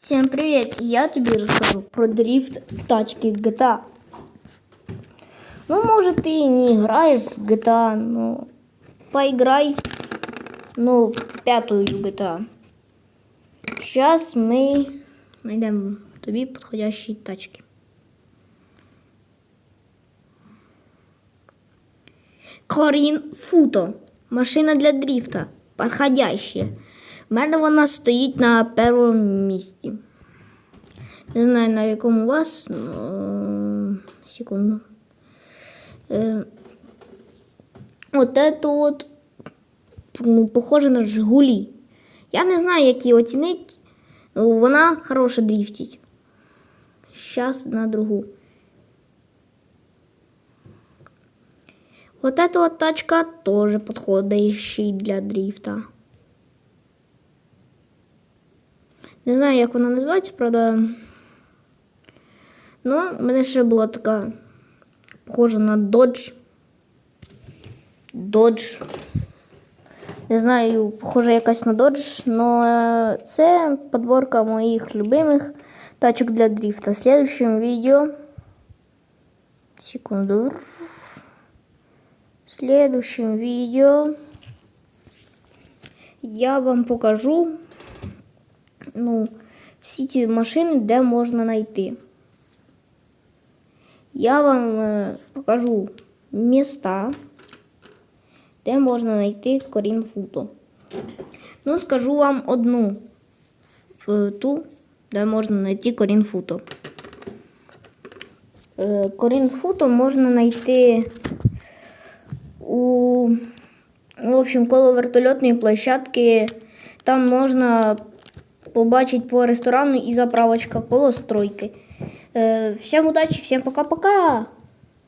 Всем привет! Я тобі розкажу про дрифт в тачке GTA. Ну, может, ты не играешь в GTA, но поиграй, ну, в пятую GTA. Сейчас мы найдем тобі подходящие тачки. Корін Футо. Машина для дрифта. Подходящая. У мене вона стоїть на першому місці. Не знаю на якому у вас. но... Секунду. Е, От это от ну, похоже на Жигулі. Я не знаю, як її оцінити. Ну, вона хороша дрифтить. Зараз на другу. Вот эта вот тачка тоже подходящий для дрифта. Не знаю, як вона називається, правда. Ну, у мене ще була така похожа на Dodge. Dodge. Не знаю, похожа якась на Dodge, але це подборка моїх любимих тачок для дрифта. В следующем видео. Секунду. В следующем видео я вам покажу ну, всі ті машини, де можна знайти. Я вам е, покажу міста, де можна знайти корін футо. Ну, скажу вам одну ту, де можна знайти корін. Е, Корін футо можна знайти у в общем, коло вертольотної площадки. Там можна побачити по ресторану і заправочка коло стройки. Всем всім удачі, всім пока-пока!